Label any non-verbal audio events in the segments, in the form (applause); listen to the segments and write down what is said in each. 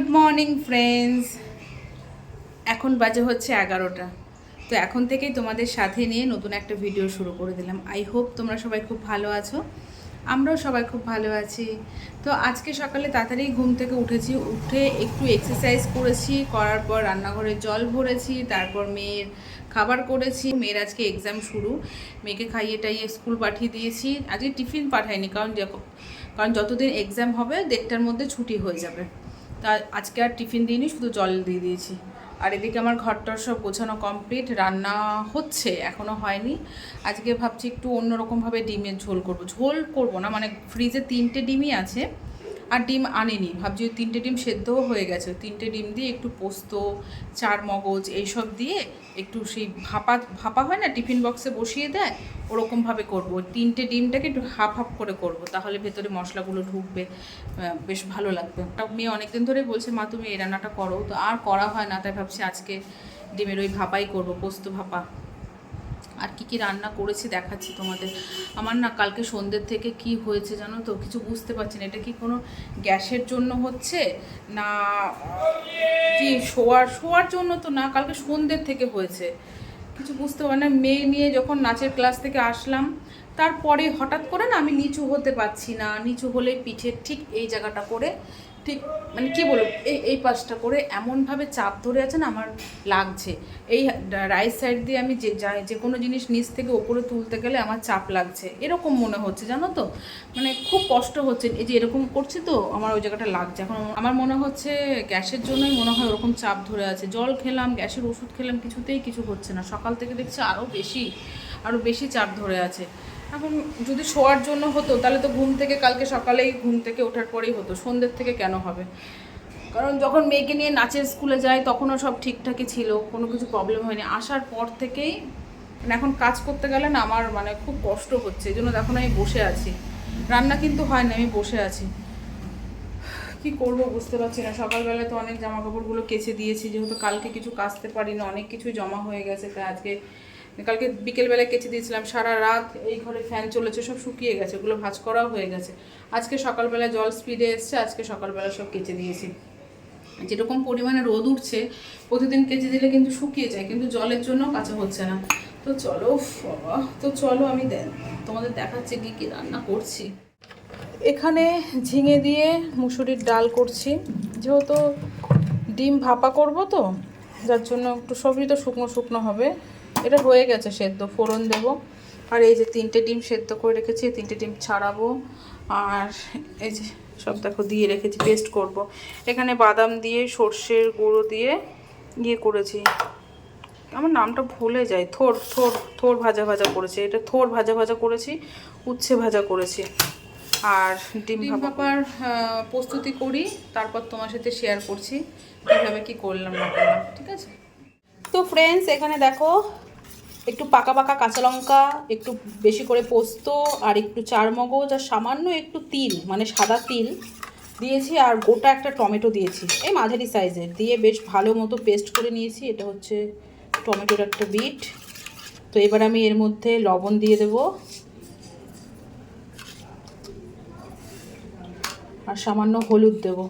Good morning friends এখন বাজে হচ্ছে এগারোটা। তো এখন থেকেই তোমাদের সাথে নিয়ে নতুন একটা ভিডিও শুরু করে দিলাম। আই হোপ তোমরা সবাই খুব ভালো আছো। আমরাও সবাই খুব ভালো আছি। তো আজকে সকালে তাড়াতাড়ি ঘুম থেকে উঠেছি। উঠে একটু এক্সারসাইজ করেছি। করার পর রান্নাঘরে জল ভরেছি। তারপর মেয়ের খাবার করেছি। মেয়ের আজকে এক্সাম শুরু। মেয়েকে খাইয়ে টাইয়ে স্কুল পাঠিয়ে দিয়েছি। আজকে টিফিন পাঠাইনি। কারণ কারণ যতদিন এক্সাম হবে, দেড়টার মধ্যে ছুটি হয়ে যাবে। তা আজকে আর টিফিন দিইনি, শুধু জল দিয়ে দিয়েছি। আর এদিকে আমার ঘরটার সব গোছানো কমপ্লিট, রান্না হচ্ছে এখনও হয়নি। আজকে ভাবছি একটু অন্যরকমভাবে ডিমের ঝোল করব। ঝোল করব না মানে ফ্রিজে তিনটে ডিমই আছে। আর ডিম আনিনি। ভাবছি ওই তিনটে ডিম সেদ্ধও হয়ে গেছে। তিনটে ডিম দিয়ে একটু পোস্ত, চার মগজ এইসব দিয়ে একটু সেই ভাপা ভাপা হয় না, টিফিন বক্সে বসিয়ে দেয়, ওরকমভাবে করব। তিনটে ডিমটাকে একটু হাফ হাফ করে করব, তাহলে ভেতরে মশলাগুলো ঢুকবে বেশ ভালো লাগবে। তা মেয়ে অনেকদিন ধরে বলছে, মা, তুমি এই রান্নাটা করো। তো আর করা হয় না, তাই ভাবছি আজকে ডিমের ওই ভাপাই করব, পোস্ত ভাপা। আর কি কি রান্না করেছি দেখাচ্ছি তোমাদের। আমার না কালকে সন্ধ্যের থেকে কি হয়েছে জানো তো? কিছু বুঝতে পারছি না। এটা কি কোনো গ্যাসের জন্য হচ্ছে? না কি শোয়ার শোয়ার জন্য তো না, কালকে সন্ধ্যের থেকে হয়েছে। কিছু বুঝতে পারি না। মেয়ে নিয়ে যখন নাচের ক্লাস থেকে আসলাম, তারপরে হঠাৎ করে না আমি নিচু হতে পারছি না। নিচু হলে পিঠের ঠিক এই জায়গাটা করে ঠিক মানে কি বলব, এই এই পাশটা করে এমনভাবে চাপ ধরে আছে না আমার লাগছে। এই রাইট সাইড দিয়ে আমি যে, যা- যে কোনো জিনিস নিচ থেকে ওপরে তুলতে গেলে আমার চাপ লাগছে। এরকম মনে হচ্ছে, জানো তো? মানে খুব কষ্ট হচ্ছে। এই যে এরকম করছি তো, আমার ওই জায়গাটা লাগছে। এখন আমার মনে হচ্ছে গ্যাসের জন্যই মনে হয় ওরকম চাপ ধরে আছে। জল খেলাম, গ্যাসের ওষুধ খেলাম, কিছুতেই কিছু হচ্ছে না। সকাল থেকে দেখছি আরও বেশি আরও বেশি চাপ ধরে আছে। এখন যদি শোয়ার জন্য হতো, তাহলে তো ঘুম থেকে কালকে সকালেই ঘুম থেকে ওঠার পরেই হতো। সন্ধ্যের থেকে কেন হবে? কারণ যখন মেয়েকে নিয়ে নাচের স্কুলে যায় তখনও সব ঠিকঠাকই ছিল, কোনো কিছু প্রবলেম হয়নি। আসার পর থেকেই মানে এখন কাজ করতে গেলে না আমার মানে খুব কষ্ট হচ্ছে, এই জন্য এখন আমি বসে আছি। রান্না কিন্তু হয় না, আমি বসে আছি। কি করব বুঝতে পারছি না। সকালবেলা তো অনেক জামা কাপড়গুলো কেচে দিয়েছি, যেহেতু কালকে কিছু কাচতে পারিনি, অনেক কিছু জমা হয়ে গেছে, তাই আজকে কালকে বিকেলবেলায় কেচে দিয়েছিলাম, সারা রাত এই ঘরে ফ্যান চলেছে, সব শুকিয়ে গেছে ওগুলো ভাঁজ করাও হয়ে গেছে। আজকে সকালবেলা জল স্পিডে এসছে, আজকে সকালবেলা সব কেচে দিয়েছি। যেরকম পরিমাণে রোদ উঠছে, প্রতিদিন কেচে দিলে কিন্তু শুকিয়ে যায়, কিন্তু জলের জন্য কাঁচা হচ্ছে না। তো চলো তো চলো আমি তোমাদের দেখাচ্ছি কি কি রান্না করছি। এখানে ঝিঙে দিয়ে মুসুরির ডাল করছি। যেহেতু ডিম ভাপা করব তো, যার জন্য একটু সবই তো শুকনো শুকনো হবে। এটা হয়ে গেছে সেদ্ধ ফোড়ন দেব। আর এই যে তিনটে ডিম সেদ্ধ করে রেখেছি তিনটে ডিম ছাড়াবো। আর এই যে সব দেখো দিয়ে রেখেছি পেস্ট করব। এখানে বাদাম দিয়ে সর্ষের গুঁড়ো দিয়ে ইয়ে করেছি। আমার নামটা ভুলে যাই থোর থোর থোর ভাজা ভাজা করেছি। এটা থোর ভাজা ভাজা করেছি উচ্ছে ভাজা করেছি। আর ডিম ভাপার প্রস্তুতি করি তারপর তোমার সাথে শেয়ার করছি। কীভাবে কি করলাম না করলাম ঠিক আছে? তো ফ্রেন্ডস এখানে দেখো একটু পাকা পাকা কাঁচা লঙ্কা, একটু বেশি করে পোস্ত আর একটু চার মগজ আর সামান্য একটু তিল মানে সাদা তিল দিয়েছি আর গোটা একটা টমেটো দিয়েছি। এই মাঝারি সাইজের দিয়ে বেশ ভালো মতো পেস্ট করে নিয়েছি। এটা হচ্ছে টমেটোর একটা বিট। তো এবার আমি এর মধ্যে লবণ দিয়ে দেব আর সামান্য হলুদ দেবো।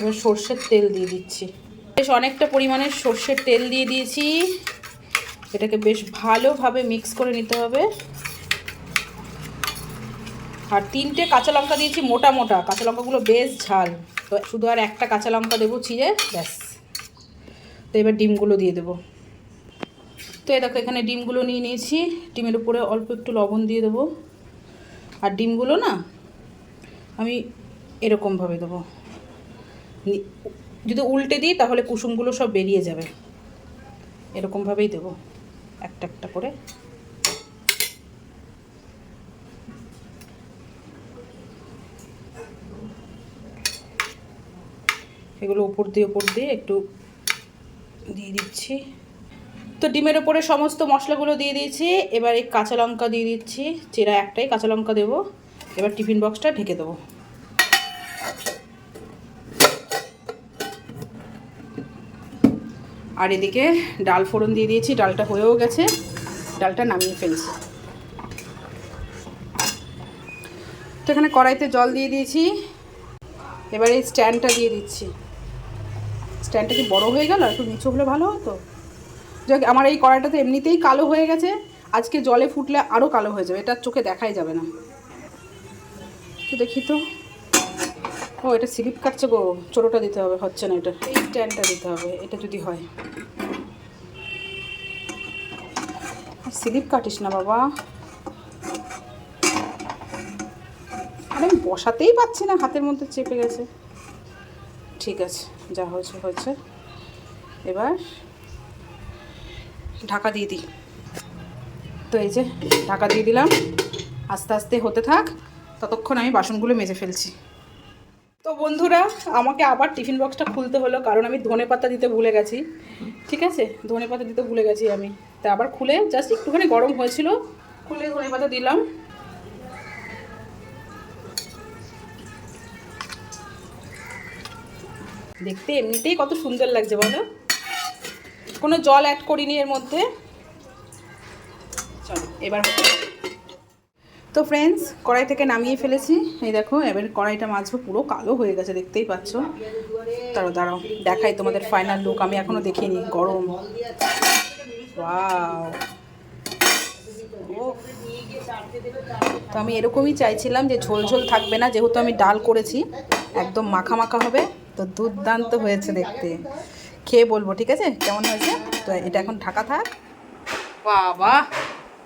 এবার সর্ষের তেল দিয়ে দিচ্ছি। বেশ অনেকটা পরিমাণের সর্ষের তেল দিয়ে দিয়েছি। এটাকে বেশ ভালোভাবে মিক্স করে নিতে হবে। আর তিনটে কাঁচা লঙ্কা দিয়েছি, মোটা মোটা। কাঁচা লঙ্কাগুলো বেশ ঝাল। তো শুধু আর একটা কাঁচা লঙ্কা দেবো চিড়ে, ব্যাস। তো এবার ডিমগুলো দিয়ে দেবো। তো এই দেখো, এখানে ডিমগুলো নিয়ে নিয়েছি। ডিমের উপরে অল্প একটু লবণ দিয়ে দেবো। আর ডিমগুলো না আমি এরকমভাবে দেবো। যদি উল্টে দিই, তাহলে কুসুমগুলো সব বেরিয়ে যাবে। এরকমভাবেই দেবো। একটা একটা করে। এগুলো উপর দিয়ে উপর দিয়ে একটু দিয়ে দিচ্ছি। তো ডিমের ওপরে সমস্ত মশলাগুলো দিয়ে দিয়েছি। এবার এই কাঁচা লঙ্কা দিয়ে দিচ্ছি। চেরা একটাই কাঁচা লঙ্কা দেবো। এবার টিফিন বক্সটা ঢেকে দেবো। আর এদিকে ডাল ফোড়ন দিয়ে দিয়েছি, ডালটা হয়েও গেছে। ডালটা নামিয়ে ফেলছি। তো এখানে কড়াইতে জল দিয়ে দিয়েছি। এবার এই স্ট্যান্ডটা দিয়ে দিচ্ছি। স্ট্যান্ডটা কি বড় হয়ে গেল? একটু নিচু হলে ভালো হতো? যাক, আমার এই কড়াইটা তো এমনিতেই কালো হয়ে গেছে। আজকে জলে ফুটলে আরও কালো হয়ে যাবে। এটা চোখে দেখাই যাবে না। তো দেখি তো। ও, এটা স্লিপ কাটছে গো। ছোটোটা দিতে হবে, হচ্ছে না এটা। এই স্ট্যান্ডটা দিতে হবে, এটা যদি হয়। স্লিপ কাটিস না, বাবা। আরে বসাতেই পাচ্ছি না, হাতের মধ্যে চেপে গেছে। ঠিক আছে, যা হয়েছে হয়েছে। এবার ঢাকা দিয়ে দিই। তো এই যে, ঢাকা দিয়ে দিলাম। আস্তে আস্তে হতে থাক। ততক্ষণ আমি বাসনগুলো মেজে ফেলছি। তো বন্ধুরা, আমাকে আবার টিফিন বক্সটা খুলতে হলো, কারণ আমি ধনে পাতা দিতে ভুলে গেছি। ঠিক আছে? ধনে পাতা দিতে ভুলে গেছি আমি। তা আবার খুলে জাস্ট একটুখানি গরম হয়েছিল, খুলে ধনে পাতা দিলাম। দেখতে এমনিতেই কত সুন্দর লাগছে, বলো। কোনো জল অ্যাড করিনি এর মধ্যে। চলো, এবার তো ফ্রেন্ডস কড়াই থেকে নামিয়ে ফেলেছি। এই দেখো, এবার কড়াইটা মাছবো পুরো কালো হয়ে গেছে, দেখতেই পাচ্ছ। তারও দাঁড়াও, দেখাই তোমাদের ফাইনাল লুক আমি এখনও দেখিনি, গরম। তো আমি এরকমই চাইছিলাম যে ঝোল ঝোল থাকবে না, যেহেতু আমি ডাল করেছি, একদম মাখা মাখা হবে, তো দুর্দান্ত হয়েছে দেখতে। খেয়ে বলব, ঠিক আছে? কেমন হয়েছে? তো এটা এখন ঢাকা থাক। বাবা!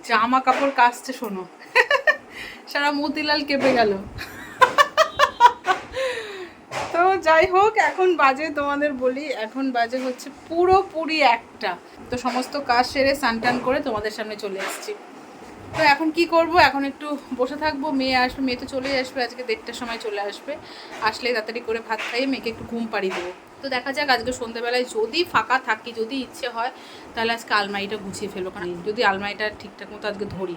জামা কাপড় কাচতে শোনো। সারা মতিলাল কেঁপে গেল। তো যাই হোক, এখন বাজে তোমাদের বলি, এখন বাজে হচ্ছে পুরোপুরি একটা। তো সমস্ত কাজ সেরে স্নান টান করে তোমাদের সামনে চলে এসেছি। তো এখন কি করব? এখন একটু বসে থাকব, মেয়ে আসবে, মেয়ে তো চলেই আসবে, আজকে দেড়টার সময় চলে আসবে। আসলে তাড়াতাড়ি করে ভাত খাইয়ে মেয়েকে একটু ঘুম পাড়িয়ে দেবো। তো দেখা যাক, আজকে সন্ধ্যেবেলায় যদি ফাঁকা থাকি, যদি ইচ্ছে হয়, তাহলে আজকে আলমারিটা গুছিয়ে ফেলব। কারণ যদি আলমারিটা ঠিকঠাক মতো আজকে ধরি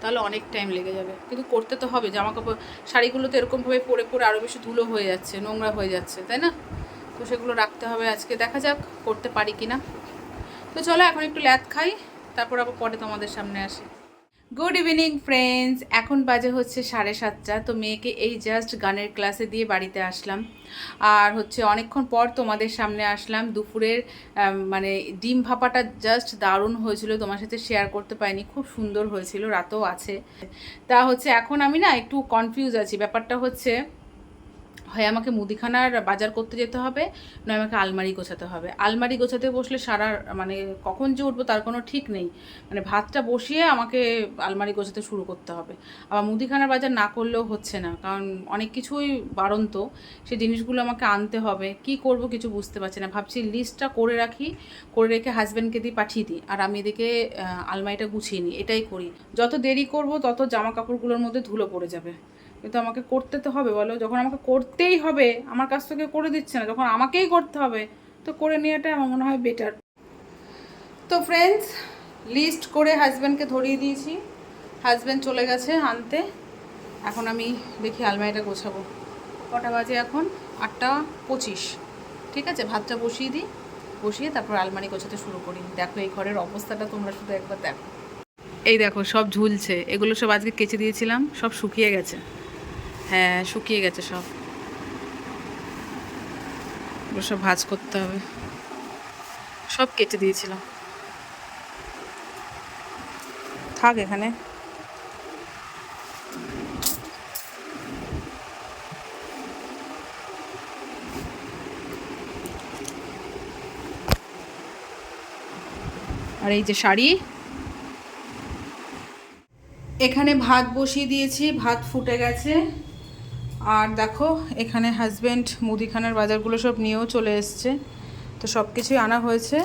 তাহলে অনেক টাইম লেগে যাবে। কিন্তু করতে তো হবে জামা কাপড় শাড়িগুলো তো এরকমভাবে পরে পরে আরও বেশি ধুলো হয়ে যাচ্ছে, নোংরা হয়ে যাচ্ছে, তাই না? তো সেগুলো রাখতে হবে আজকে, দেখা যাক করতে পারি কি না তো চলো এখন একটু ল্যাদ খাই, তারপর আবার পরে তোমাদের সামনে আসি। গুড ইভিনিং ফ্রেন্ডস এখন বাজে হচ্ছে সাড়ে সাতটা, তো মেয়েকে এই জাস্ট গানের ক্লাসে দিয়ে বাড়িতে আসলাম। আর হচ্ছে অনেকক্ষণ পর তোমাদের সামনে আসলাম। দুপুরের মানে ডিম ভাপাটা জাস্ট দারুণ হয়েছিল, তোমার সাথে শেয়ার করতে পারিনি। খুব সুন্দর হয়েছিল, রাতও আছে। তা হচ্ছে এখন আমি না একটু কনফিউজ আছি। ব্যাপারটা হচ্ছে হয় আমাকে মুদিখানার বাজার করতে যেতে হবে, নয় আমাকে আলমারি গোছাতে হবে। আলমারি গোছাতে বসলে সারা মানে কখন যে উঠবো তার কোনো ঠিক নেই। মানে ভাতটা বসিয়ে আমাকে আলমারি গোছাতে শুরু করতে হবে। আবার মুদিখানার বাজার না করলেও হচ্ছে না, কারণ অনেক কিছুই বাড়ন্ত। সেই জিনিসগুলো আমাকে আনতে হবে, কি করব কিছু বুঝতে পারছি না। ভাবছি লিস্টটা করে রাখি, করে রেখে হাজব্যান্ডকে দিয়ে পাঠিয়ে দিই। আর আমি এদিকে আলমারিটা গুছিয়ে নিই, এটাই করি। যত দেরি করব তত জামা কাপড়গুলোর মধ্যে ধুলো পড়ে যাবে। কিন্তু আমাকে করতে তো হবে, বলো। যখন আমাকে করতেই হবে, আমার কাছ থেকে করে দিচ্ছে না, যখন আমাকেই করতে হবে, তো করে নেওয়াটা আমার মনে হয় বেটার তো ফ্রেন্ডস লিস্ট করে হাজব্যান্ডকে ধরিয়ে দিয়েছি। হাজব্যান্ড চলে গেছে আনতে। এখন আমি দেখি আলমারিটা গোছাবো। কটা বাজে এখন? আটটা পঁচিশ। ঠিক আছে? ভাতটা বসিয়ে দিই। বসিয়ে তারপর আলমারি গোছাতে শুরু করি। দেখো এই ঘরের অবস্থাটা তোমরা শুধু একবার দেখো। এই দেখো, সব ঝুলছে। এগুলো সব আজকে কেচে দিয়েছিলাম, সব শুকিয়ে গেছে। হ্যাঁ শুকিয়ে গেছে সব। এগুলো সব ভাজ করতে হবে। সব কেটে দিয়েছিলাম। থাক এখানে। আর এই যে শাড়ি। এখানে ভাত বসিয়ে দিয়েছি, ভাত ফুটে গেছে। আর দেখো, এখানে হাজব্যান্ড মুদিখানার বাজারগুলো সব নিয়েও চলে এসছে। তো সব কিছুই আনা হয়েছে।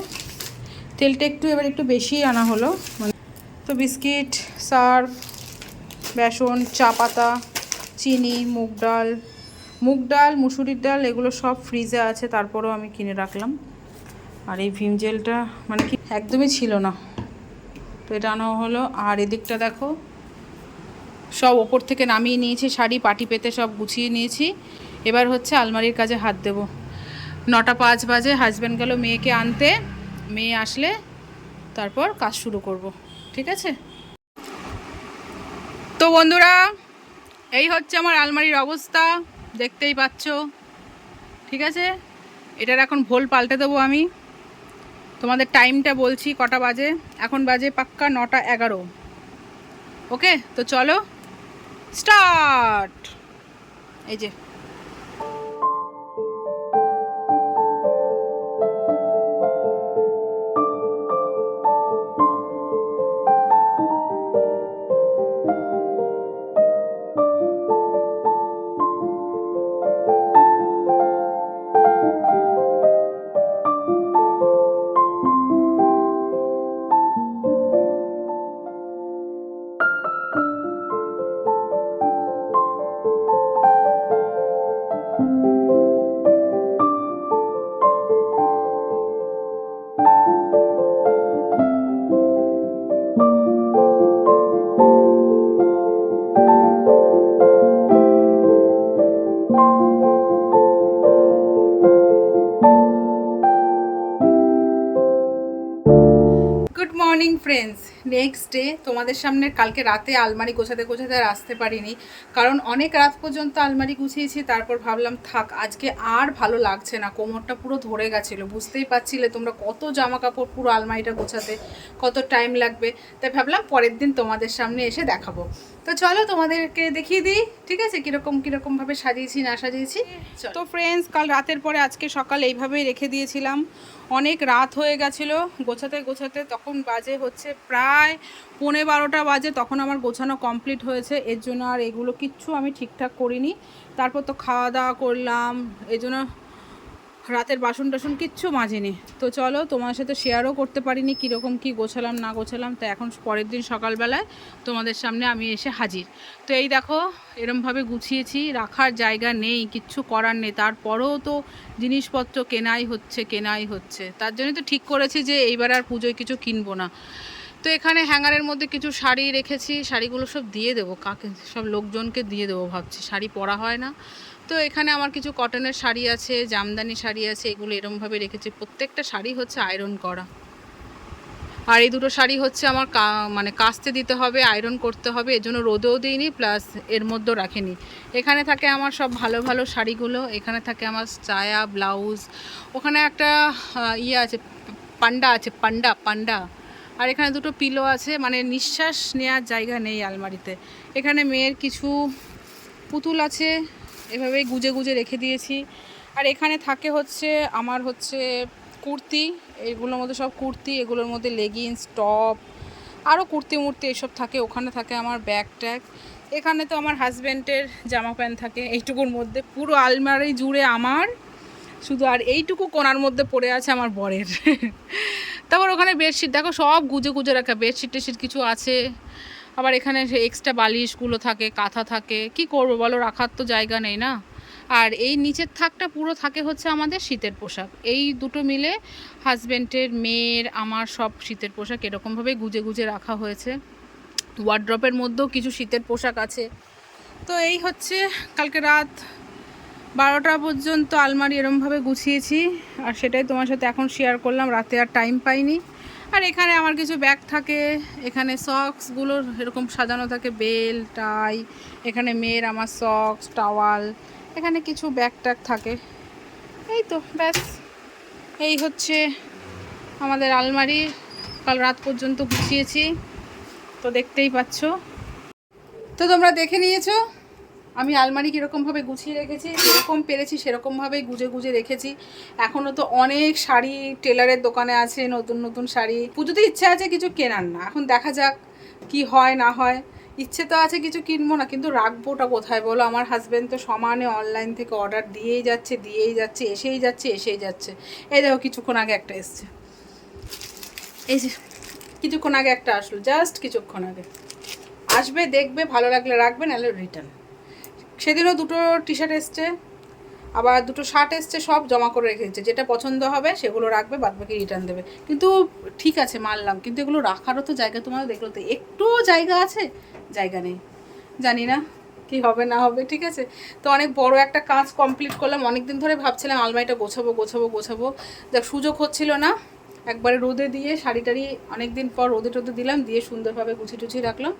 তেলটা একটু, এবার একটু বেশিই আনা হলো। মানে তো বিস্কিট, সার্ফ, বেসন, চা পাতা, চিনি, মুগ ডাল। মুগ ডাল, মুসুরির ডাল, এগুলো সব ফ্রিজে আছে, তারপরেও আমি কিনে রাখলাম। আর এই ভিম জেলটা মানে কি, একদমই ছিল না। তো এটা আনা হলো। আর এদিকটা দেখো সব ওপর থেকে নামিয়ে নিয়েছি, শাড়ি, পাটি পেতে সব গুছিয়ে নিয়েছি। এবার হচ্ছে আলমারির কাজে হাত দেব। নটা পাঁচ বাজে হাজব্যান্ড গেল মেয়েকে আনতে। মেয়ে আসলে তারপর কাজ শুরু করব, ঠিক আছে? তো বন্ধুরা, এই হচ্ছে আমার আলমারির অবস্থা, দেখতেই পাচ্ছ, ঠিক আছে? এটার এখন ভোল পাল্টে দেবো আমি। তোমাদের টাইমটা বলছি কটা বাজে? এখন বাজে পাক্কা নটা এগারো। ওকে তো চলো স্টার্ট। এই যে। ফ্রেন্ডস নেক্সট ডে তোমাদের সামনে কালকে রাতে আলমারি গোছাতে গোছাতে আর আসতে পারিনি। কারণ অনেক রাত পর্যন্ত আলমারি গুছিয়েছি তারপর ভাবলাম থাক আজকে আর ভালো লাগছে না। কোমরটা পুরো ধরে গেছিল। বুঝতেই পারছিলে তোমরা কত জামা কাপড় পুরো আলমারিটা গোছাতে কত টাইম লাগবে। তাই ভাবলাম পরের দিন তোমাদের সামনে এসে দেখাবো। তো চলো তোমাদেরকে দেখিয়ে দিই ঠিক আছে? কীরকম কীরকমভাবে সাজিয়েছি না সাজিয়েছি? তো ফ্রেন্ডস কাল রাতের পরে আজকে সকাল এইভাবেই রেখে দিয়েছিলাম। অনেক রাত হয়ে গেছিল, গোছাতে গোছাতে তখন বাজে হচ্ছে প্রায় পৌনে বারোটা বাজে, তখন আমার গোছানো কমপ্লিট হয়েছে, এর জন্য আর এগুলো কিচ্ছু আমি ঠিকঠাক করিনি। তারপর তো খাওয়া দাওয়া করলাম এই জন্য রাতের বাসন টাসন কিচ্ছু মাজিনি। তো চলো, তোমার সাথে শেয়ারও করতে পারিনি কীরকম কী গোছালাম, না গোছালাম। তো এখন পরের দিন সকালবেলায় তোমাদের সামনে আমি এসে হাজির। তো এই দেখো, এরমভাবে গুছিয়েছি, রাখার জায়গা নেই, কিচ্ছু করার নেই। তারপরেও তো জিনিসপত্র কেনাই হচ্ছে কেনাই হচ্ছে। তার জন্য তো ঠিক করেছি যে এইবার আর পুজোয় কিছু কিনবো না। তো এখানে হ্যাঙ্গারের মধ্যে কিছু শাড়ি রেখেছি, শাড়িগুলো সব দিয়ে দেবো, কাকে, সব লোকজনকে দিয়ে দেবো ভাবছি। শাড়ি পরা হয় না। তো এখানে আমার কিছু কটনের শাড়ি আছে, জামদানি শাড়ি আছে, এগুলো এরমভাবে রেখেছি। প্রত্যেকটা শাড়ি হচ্ছে আয়রন করা। আর এই দুটো শাড়ি হচ্ছে আমার মানে কাস্তে দিতে হবে আয়রন করতে হবে, এজন্য রোদেও দিইনি প্লাস এর মধ্যেও রাখিনি। এখানে থাকে আমার সব ভালো ভালো শাড়িগুলো, এখানে থাকে আমার চায়া ব্লাউজ ওখানে একটা ইয়ে আছে, পান্ডা আছে, পান্ডা পান্ডা। আর এখানে দুটো পিলো আছে মানে নিঃশ্বাস নেওয়ার জায়গা নেই আলমারিতে। এখানে মেয়ের কিছু পুতুল আছে এভাবেই গুজে গুজে রেখে দিয়েছি। আর এখানে থাকে হচ্ছে, আমার হচ্ছে কুর্তি, এগুলোর মধ্যে সব কুর্তি, এগুলোর মধ্যে লেগিংস টপ আরও কুর্তি মূর্তি এসব থাকে, ওখানে থাকে আমার ব্যাগ ট্যাগ। এখানে তো আমার হাজব্যান্ডের জামা প্যান্ট থাকে এইটুকুর মধ্যে, পুরো আলমারি জুড়ে আমার। শুধু আর এইটুকু কোনার মধ্যে পড়ে আছে আমার বরের। (laughs) তারপর ওখানে বেডশিট দেখো সব গুজে গুজে রাখা বেডশিট টেডশিট কিছু আছে। আবার এখানে সে এক্সট্রা বালিশগুলো থাকে, কাঁথা থাকে। কি করব বলো? রাখার তো জায়গা নেই না? আর এই নিচের থাকটা পুরো থাকে হচ্ছে আমাদের শীতের পোশাক। এই দুটো মিলে হাজব্যান্ডের মেয়ের, আমার সব শীতের পোশাক এরকমভাবে গুজে গুজে রাখা হয়েছে। ওয়ার্ড্রপের মধ্যেও কিছু শীতের পোশাক আছে। তো এই হচ্ছে কালকে রাত বারোটা পর্যন্ত আলমারি এরমভাবে গুছিয়েছি। আর সেটাই তোমার সাথে এখন শেয়ার করলাম। রাতে আর টাইম পাইনি। আর এখানে আমার কিছু ব্যাগ থাকে, এখানে সক্সগুলো এরকম সাজানো থাকে, বেল টাই এখানে মেয়ের আমার সক্স টাওয়াল এখানে কিছু ব্যাগ ট্যাগ থাকে। এই তো, ব্যাস। এই হচ্ছে আমাদের আলমারি। কাল রাত পর্যন্ত গুছিয়েছি, তো দেখতেই পাচ্ছ। তো তোমরা দেখে নিয়েছো? আমি আলমারি কীরকমভাবে গুছিয়ে রেখেছি, যেরকম পেরেছি সেরকমভাবেই গুজে গুজে রেখেছি। এখনও তো অনেক শাড়ি টেলারের দোকানে আছে, নতুন নতুন শাড়ি। পুজোতে ইচ্ছে আছে কিছু কেনার না। এখন দেখা যাক কি হয়, না হয়। ইচ্ছে তো আছে কিছু কিনবো না, কিন্তু রাখবোটা কোথায় বলো? আমার হাজব্যান্ড তো সমানে অনলাইন থেকে অর্ডার দিয়েই যাচ্ছে দিয়েই যাচ্ছে, এসেই যাচ্ছে এসেই যাচ্ছে। এই দেখো কিছুক্ষণ আগে একটা এসছে। এই যে, কিছুক্ষণ আগে একটা আসলো জাস্ট কিছুক্ষণ আগে। আসবে, দেখবে, ভালো লাগলে রাখবে, নাহলে রিটার্ন সেদিনও দুটো টি শার্ট এসছে, আবার দুটো শার্ট এসছে, সব জমা করে রেখেছে যেটা পছন্দ হবে সেগুলো রাখবে বাদ বাকি রিটার্ন দেবে। কিন্তু ঠিক আছে, মানলাম। কিন্তু এগুলো রাখারও তো জায়গা তোমার দেখল তো। একটুও জায়গা আছে? জায়গা নেই। জানি না কি হবে, না হবে, ঠিক আছে? তো অনেক বড় একটা কাজ কমপ্লিট করলাম। অনেক দিন ধরে ভাবছিলাম, আলমারিটা গোছাবো গোছাবো গোছাবো। দেখ সুযোগ হচ্ছিল না। একবারে রোদে দিয়ে শাড়ি টাড়ি অনেক দিন পর রোদে টোদে দিলাম, দিয়ে সুন্দরভাবে গুছিয়ে টুছিয়ে রাখলাম।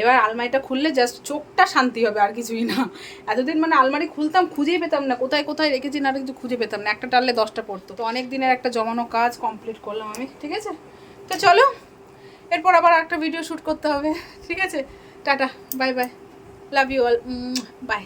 এবার আলমারিটা খুললে জাস্ট চোখটা শান্তি হবে, আর কিছুই না। এতদিন মানে আলমারি খুলতাম, খুঁজেই পেতাম না, কোথায় কোথায় রেখেছি না কিছু খুঁজে পেতাম না, একটা টানলে দশটা পড়তো। তো অনেক দিনের একটা জমানো কাজ কমপ্লিট করলাম আমি, ঠিক আছে? তো চলো, এরপর আবার একটা ভিডিও শ্যুট করতে হবে, ঠিক আছে? Tata bye bye love you all bye